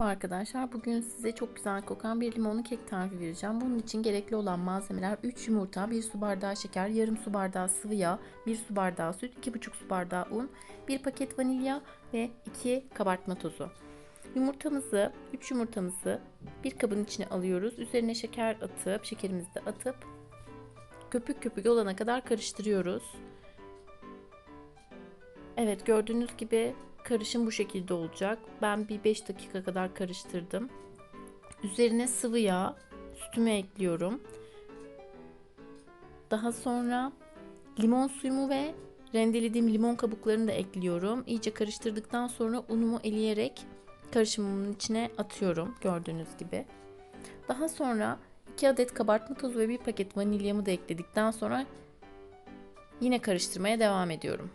Arkadaşlar bugün size çok güzel kokan bir limonlu kek tarifi vereceğim. Bunun için gerekli olan malzemeler 3 yumurta, 1 su bardağı şeker, yarım su bardağı sıvı yağ, 1 su bardağı süt, 2,5 su bardağı un, 1 paket vanilya ve 2 kabartma tozu. Yumurtamızı, 3 yumurtamızı bir kabın içine alıyoruz. Üzerine şeker atıp, şekerimizi de atıp köpük köpük olana kadar karıştırıyoruz. Evet gördüğünüz gibi karışım bu şekilde olacak. Ben bir 5 dakika kadar karıştırdım. Üzerine sıvı yağ, sütümü ekliyorum. Daha sonra limon suyumu ve rendelediğim limon kabuklarını da ekliyorum. İyice karıştırdıktan sonra unumu eleyerek karışımımın içine atıyorum gördüğünüz gibi. Daha sonra 2 adet kabartma tozu ve 1 paket vanilyamı da ekledikten sonra yine karıştırmaya devam ediyorum.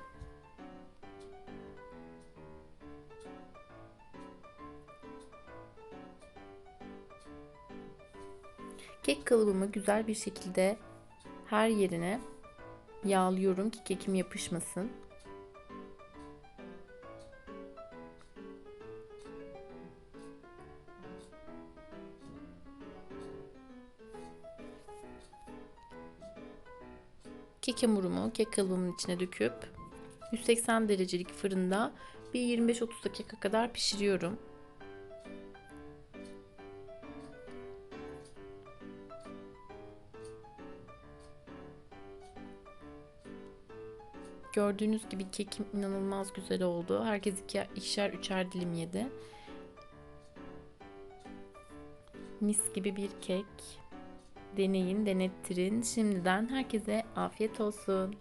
Kek kalıbımı güzel bir şekilde her yerine yağlıyorum ki kekim yapışmasın. Kek hamurumu kek kalıbımın içine döküp 180 derecelik fırında bir 25-30 dakika kadar pişiriyorum. Gördüğünüz gibi kekim inanılmaz güzel oldu. Herkes iki, ikişer üçer dilim yedi. Mis gibi bir kek. Deneyin, denettirin. Şimdiden herkese afiyet olsun.